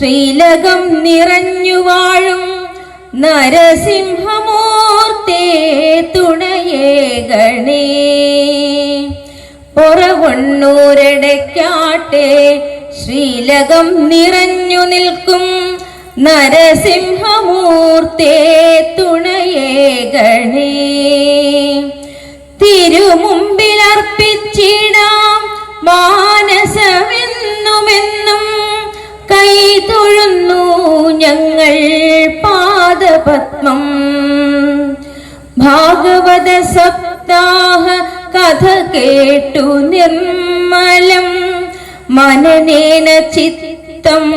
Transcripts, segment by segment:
ശ്രീലകം നിറഞ്ഞു വാഴും നരസിംഹമൂർത്തേ തുണയേകണേ പുറവണ്ണൂരടയ്ക്കാട്ടെ ശ്രീലകം നിറഞ്ഞു നിൽക്കും നരസിംഹമൂർത്തേ തുണയേകണേ തിരുമുമ്പിലർപ്പിച്ചിടാം മാനസമെന്നുമെന്നും ഞങ്ങൾ പാദപത്മം. ഭാഗവത സപ്താഹ കഥ കേട്ടു നിർമ്മലം. മനനേന ചിത്തം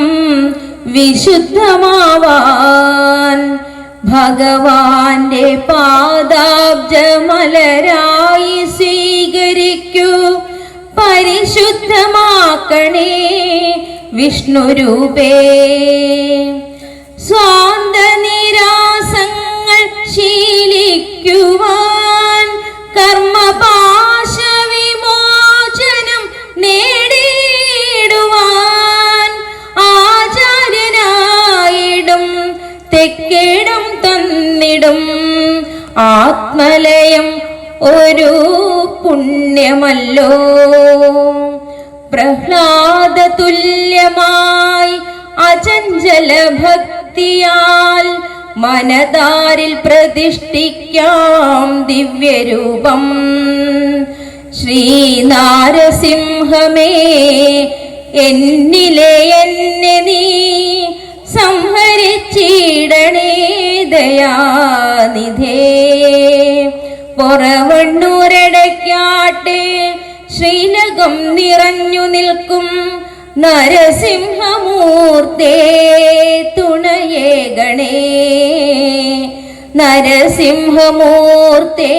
വിശുദ്ധമാവാൻ. ഭഗവാന്റെ പാദാബ്ജമലരായി സ്വീകരിക്കൂ. പരിശുദ്ധമാക്കണേ വിഷ്ണുരൂപേ. തെക്കേടും തന്നിടും. ആത്മലയം ഒരു പുണ്യമല്ലോ. പ്രഹ്ലാദ തുല്യമായി അചഞ്ചല ഭക്തിയാൽ മനതാരിൽ പ്രതിഷ്ഠിക്കാം ദിവ്യരൂപം. ശ്രീനാരസിംഹമേ എന്നിലെ ദയാനിധേ. പൊറവണ്ണൂരടയ്ക്കാട്ടെ ശ്രീലകം നിറഞ്ഞു നിൽക്കും നരസിംഹമൂർത്തേ. തുണയേ ഗണേ നരസിംഹമൂർത്തേ.